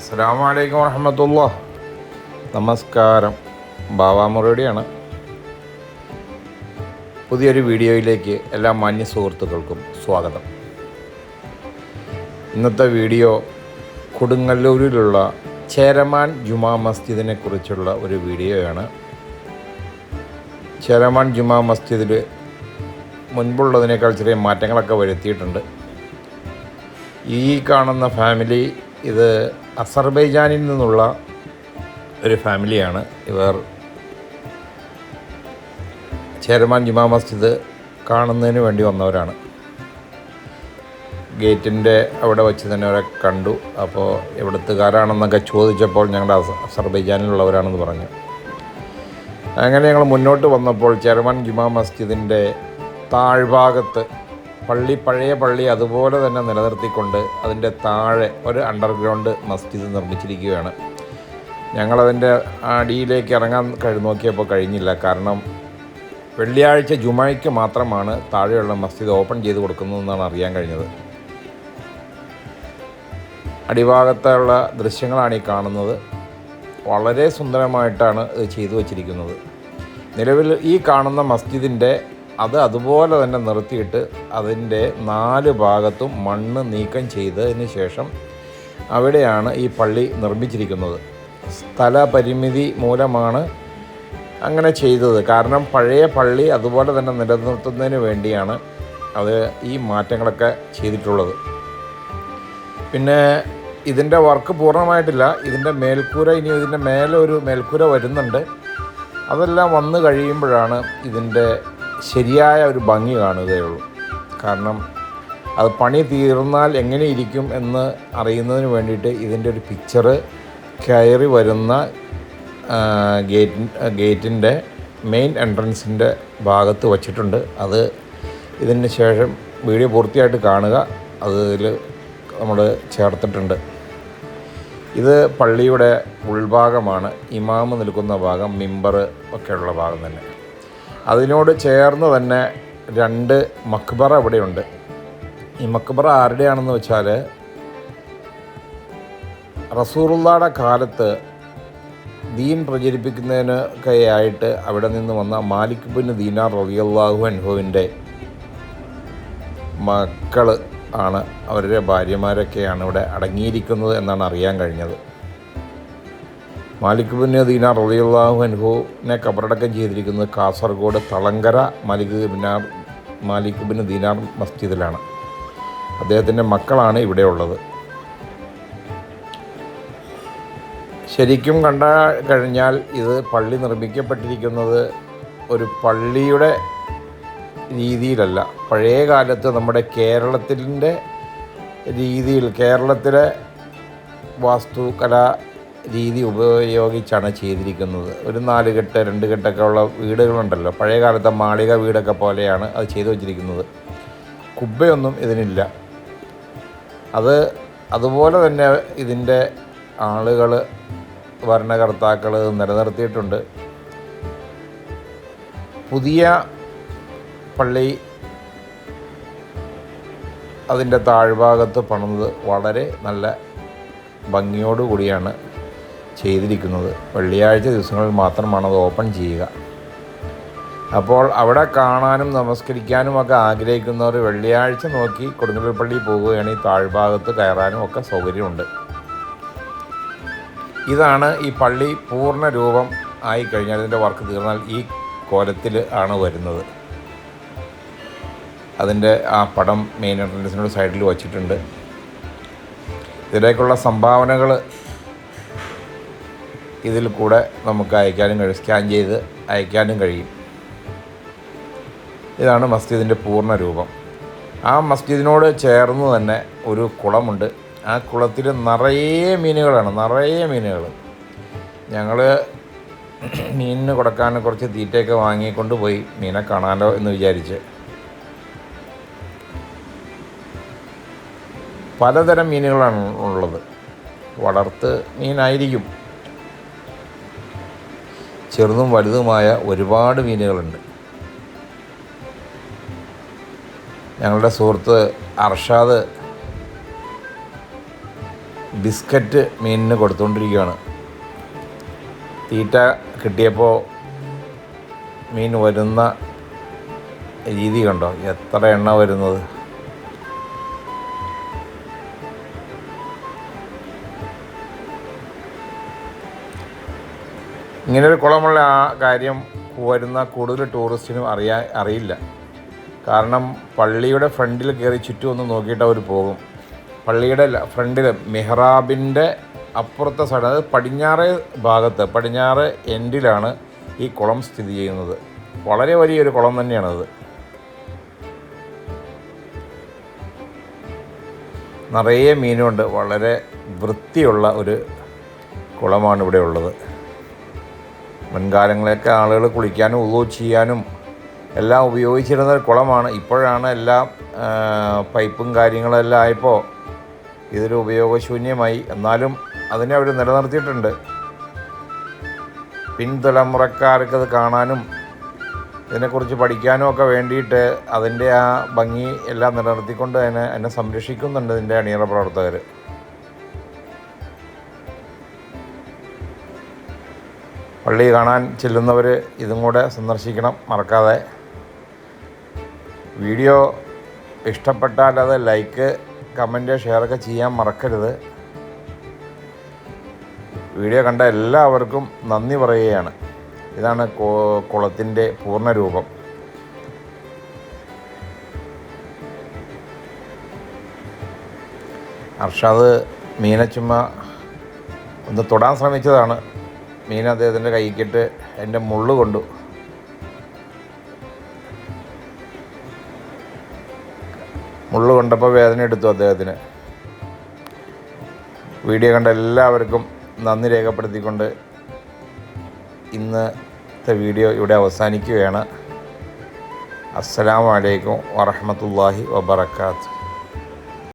അസ്സാം വലൈക്കും വറഹമത്തുള്ള നമസ്കാരം. ബാബാമുറയുടെയാണ് പുതിയൊരു വീഡിയോയിലേക്ക് എല്ലാ മാന്യ സുഹൃത്തുക്കൾക്കും സ്വാഗതം. ഇന്നത്തെ വീഡിയോ കൊടുങ്ങല്ലൂരിലുള്ള ചേരമാൻ ജുമാ മസ്ജിദിനെ കുറിച്ചുള്ള ഒരു വീഡിയോയാണ്. ചേരമാൻ ജുമാ മസ്ജിദിൽ മുൻപുള്ളതിനേക്കാൾ ചെറിയ മാറ്റങ്ങളൊക്കെ വരുത്തിയിട്ടുണ്ട്. ഈ കാണുന്ന ഫാമിലി ഇത് അസർബൈജാനിൽ നിന്നുള്ള ഒരു ഫാമിലിയാണ്. ഇവർ ചേരമാൻ ജുമാ മസ്ജിദ് കാണുന്നതിന് വേണ്ടി വന്നവരാണ്. ഗേറ്റിന്റെ അവിടെ വെച്ച് തന്നെ അവരെ കണ്ടു. അപ്പോൾ എവിടുത്തുകാരാണെന്നൊക്കെ ചോദിച്ചപ്പോൾ ഞങ്ങളുടെ അസ അസർബൈജാനിലുള്ളവരാണെന്ന് പറഞ്ഞു. അങ്ങനെ ഞങ്ങൾ മുന്നോട്ട് വന്നപ്പോൾ ചേരമാൻ ജുമാ മസ്ജിദിന്റെ താഴ്ഭാഗത്ത് പള്ളി പഴയ പള്ളി അതുപോലെ തന്നെ നിലനിർത്തിക്കൊണ്ട് അതിന്റെ താഴെ ഒരു അണ്ടർഗ്രൗണ്ട് മസ്ജിദ് നിർമ്മിച്ചിരിക്കുകയാണ്. ഞങ്ങളതിന്റെ അടിയിലേക്ക് ഇറങ്ങാൻ കഴി നോക്കിയപ്പോൾ കഴിഞ്ഞില്ല. കാരണം വെള്ളിയാഴ്ച ജുമായ്ക്ക് മാത്രമാണ് താഴെയുള്ള മസ്ജിദ് ഓപ്പൺ ചെയ്ത് കൊടുക്കുന്നതെന്നാണ് അറിയാൻ കഴിഞ്ഞത്. അടിഭാഗത്തുള്ള ദൃശ്യങ്ങളാണ് ഈ കാണുന്നത്. വളരെ സുന്ദരമായിട്ടാണ് ഇത് ചെയ്തു വച്ചിരിക്കുന്നത്. നിലവിൽ ഈ കാണുന്ന മസ്ജിദിന്റെ അത് അതുപോലെ തന്നെ നിർത്തിയിട്ട് അതിന്റെ നാല് ഭാഗത്തും മണ്ണ് നീക്കം ചെയ്തതിന് ശേഷം അവിടെയാണ് ഈ പള്ളി നിർമ്മിച്ചിരിക്കുന്നത്. സ്ഥലപരിമിതി മൂലമാണ് അങ്ങനെ ചെയ്തത്. കാരണം പഴയ പള്ളി അതുപോലെ തന്നെ നിലനിർത്തുന്നതിന് വേണ്ടിയാണ് അത് ഈ മാറ്റങ്ങളൊക്കെ ചെയ്തിട്ടുള്ളത്. പിന്നെ ഇതിന്റെ വർക്ക് പൂർണമായിട്ടില്ല. ഇതിന്റെ മേൽക്കൂര ഇനി ഇതിന്റെ മേലെ ഒരു മേൽക്കൂര വരുന്നുണ്ട്. അതെല്ലാം വന്നു കഴിയുമ്പോഴാണ് ഇതിന്റെ ശരിയായ ഒരു ഭംഗി കാണുകയുള്ളൂ കാരണം അത് പണി തീർന്നാൽ എങ്ങനെ ഇരിക്കും എന്ന് അറിയുന്നതിന് വേണ്ടിയിട്ട് ഇതിന്റെ ഒരു പിക്ചർ കയറി വരുന്ന ഗേറ്റ് ഗേറ്റിന്റെ മെയിൻ എൻട്രൻസിന്റെ ഭാഗത്ത് വച്ചിട്ടുണ്ട്. അത് ഇതിന് ശേഷം വീഡിയോ പൂർത്തിയായിട്ട് കാണുക. അതിൽ നമ്മൾ ചേർത്തിട്ടുണ്ട്. ഇത് പള്ളിയുടെ ഉൾഭാഗമാണ്. ഇമാമ് നിൽക്കുന്ന ഭാഗം മിമ്പർ ഒക്കെയുള്ള ഭാഗം തന്നെ. അതിനോട് ചേർന്ന് തന്നെ രണ്ട് മക്ബറ ഇവിടെയുണ്ട്. ഈ മക്ബറ ആരുടെയാണെന്ന് വെച്ചാൽ റസൂറുള്ളയുടെ കാലത്ത് ദീൻ പ്രചരിപ്പിക്കുന്നതിനൊക്കെ ആയിട്ട് അവിടെ നിന്ന് വന്ന മാലിക് ബിൻ ദീനാർ റളിയല്ലാഹു അനുഭവിന്റെ മക്കൾ ആണ്. അവരുടെ ഭാര്യമാരൊക്കെയാണ് ഇവിടെ അടങ്ങിയിരിക്കുന്നത് എന്നാണ് അറിയാൻ കഴിഞ്ഞത്. മാലിക് ബിൻ ദീനാർ റളിയല്ലാഹു അൻഹുവിനെ കബറടക്കം ചെയ്തിരിക്കുന്നത് കാസർഗോഡ് തളങ്കര മാലിക് ബിനാർ മാലിക് ബിൻ ദീനാർ മസ്ജിദിലാണ്. അദ്ദേഹത്തിന്റെ മക്കളാണ് ഇവിടെ ഉള്ളത്. ശരിക്കും കണ്ട കഴിഞ്ഞാൽ ഇത് പള്ളി നിർമ്മിക്കപ്പെട്ടിരിക്കുന്നത് ഒരു പള്ളിയുടെ രീതിയിലല്ല. പഴയ കാലത്ത് നമ്മുടെ കേരളത്തിന്റെ രീതിയിൽ കേരളത്തിലെ വാസ്തുകലാ രീതി ഉപയോഗിച്ചാണ് ചെയ്തിരിക്കുന്നത്. ഒരു നാല് കെട്ട് രണ്ട് കെട്ടൊക്കെ ഉള്ള വീടുകളുണ്ടല്ലോ. പഴയ കാലത്തെ മാളിക വീടൊക്കെ പോലെയാണ് അത് ചെയ്തു വച്ചിരിക്കുന്നത്. കുബ്ബയൊന്നും ഇതിനില്ല. അത് അതുപോലെ തന്നെ ഇതിന്റെ ആളുകൾ ഭരണകർത്താക്കൾ നിലനിർത്തിയിട്ടുണ്ട്. പുതിയ പള്ളി അതിന്റെ താഴ്ഭാഗത്ത് പണിത് വളരെ നല്ല ഭംഗിയോടുകൂടിയാണ് ചെയ്തിരിക്കുന്നത്. വെള്ളിയാഴ്ച ദിവസങ്ങളിൽ മാത്രമാണ് അത് ഓപ്പൺ ചെയ്യുക. അപ്പോൾ അവിടെ കാണാനും നമസ്കരിക്കാനും ഒക്കെ ആഗ്രഹിക്കുന്നവർ വെള്ളിയാഴ്ച നോക്കി കൊടുങ്ങല്ലൂർ പള്ളി പോവുകയാണെങ്കിൽ താഴ്ഭാഗത്ത് കയറാനും ഒക്കെ സൗകര്യമുണ്ട്. ഇതാണ് ഈ പള്ളി പൂർണ രൂപം ആയിക്കഴിഞ്ഞാൽ ഇതിന്റെ വർക്ക് തീർന്നാൽ ഈ കോലത്തിൽ ആണ് വരുന്നത്. അതിന്റെ ആ പടം മെയിൻ എൻട്രൻസിനോട് സൈഡിൽ വച്ചിട്ടുണ്ട്. ഇതിലേക്കുള്ള സംഭാവനകൾ ഇതിൽ കൂടെ നമുക്ക് അയക്കാനും കഴിയും. സ്കാൻ ചെയ്ത് അയക്കാനും കഴിയും. ഇതാണ് മസ്ജിദിന്റെ പൂർണ രൂപം. ആ മസ്ജിദിനോട് ചേർന്ന് തന്നെ ഒരു കുളമുണ്ട്. ആ കുളത്തിൽ നിറയെ മീനുകളാണ്. നിറയെ മീനുകൾ. ഞങ്ങൾ മീനിന് കൊടുക്കാൻ കുറച്ച് തീറ്റയൊക്കെ വാങ്ങിക്കൊണ്ട് പോയി മീനെ കാണാലോ എന്ന് വിചാരിച്ച്. പലതരം മീനുകളാണ് ഉള്ളത്. വളർത്ത് മീനായിരിക്കും. ചെറുതും വലുതുമായ ഒരുപാട് മീനുകളുണ്ട്. ഞങ്ങളുടെ സുഹൃത്ത് അർഷാദ് ബിസ്ക്കറ്റ് മീനിന് കൊടുത്തുകൊണ്ടിരിക്കുകയാണ് തീറ്റ കിട്ടിയപ്പോൾ മീൻ വരുന്ന രീതി കണ്ടോ? എത്ര എണ്ണ വരുന്നത്? ഇങ്ങനൊരു കുളമുള്ള ആ കാര്യം വരുന്ന കൂടുതൽ ടൂറിസ്റ്റിനും അറിയാ അറിയില്ല. കാരണം പള്ളിയുടെ ഫ്രണ്ടിൽ കയറി ചുറ്റും ഒന്ന് നോക്കിയിട്ട് അവർ പോകും. പള്ളിയുടെ ഫ്രണ്ടിൽ മെഹ്റാബിന്റെ അപ്പുറത്തെ സൈഡ് അത് പടിഞ്ഞാറ് ഭാഗത്ത് പടിഞ്ഞാറ് എൻഡിലാണ് ഈ കുളം സ്ഥിതി ചെയ്യുന്നത്. വളരെ വലിയൊരു കുളം തന്നെയാണത്. നിറയെ മീനുണ്ട്. വളരെ വൃത്തിയുള്ള ഒരു കുളമാണ് ഇവിടെ ഉള്ളത് മുൻകാലങ്ങളിലൊക്കെ ആളുകൾ കുളിക്കാനും ഉള്ളു ചെയ്യാനും എല്ലാം ഉപയോഗിച്ചിരുന്ന ഒരു കുളമാണ്. ഇപ്പോഴാണ് എല്ലാം പൈപ്പും കാര്യങ്ങളെല്ലാം ആയപ്പോൾ ഇതൊരു ഉപയോഗശൂന്യമായി. എന്നാലും അതിനെ അവർ നിലനിർത്തിയിട്ടുണ്ട്. പിൻതലമുറക്കാർക്ക് അത് കാണാനും ഇതിനെക്കുറിച്ച് പഠിക്കാനും ഒക്കെ വേണ്ടിയിട്ട് അതിന്റെ ആ ഭംഗി എല്ലാം നിലനിർത്തിക്കൊണ്ട് അതിനെ എന്നെ സംരക്ഷിക്കുന്നുണ്ട് ഇതിന്റെ അണിയറ പ്രവർത്തകർ. പള്ളി കാണാൻ ചെല്ലുന്നവർ ഇതും കൂടെ സന്ദർശിക്കണം മറക്കാതെ. വീഡിയോ ഇഷ്ടപ്പെട്ടാൽ അത് ലൈക്ക് കമന്റ് ഷെയറൊക്കെ ചെയ്യാൻ മറക്കരുത്. വീഡിയോ കണ്ട എല്ലാവർക്കും നന്ദി പറയുകയാണ്. ഇതാണ് കുളത്തിന്റെ പൂർണരൂപം. അർഷാദ് മീനച്ചുമ്മ ഒന്ന് തൊടാൻ ശ്രമിച്ചതാണ്. മീൻ അദ്ദേഹത്തിന്റെ കൈക്കിട്ട് എന്റെ മുള്ളു കൊണ്ടു. മുള്ളു കൊണ്ടപ്പോൾ വേദന എടുത്തു അദ്ദേഹത്തിന്. വീഡിയോ കണ്ട എല്ലാവർക്കും നന്ദി രേഖപ്പെടുത്തിക്കൊണ്ട് ഇന്നത്തെ വീഡിയോ ഇവിടെ അവസാനിക്കുകയാണ്. അസ്സലാമലൈക്കും വറഹമത്തല്ലാഹി വബർക്കാത്തു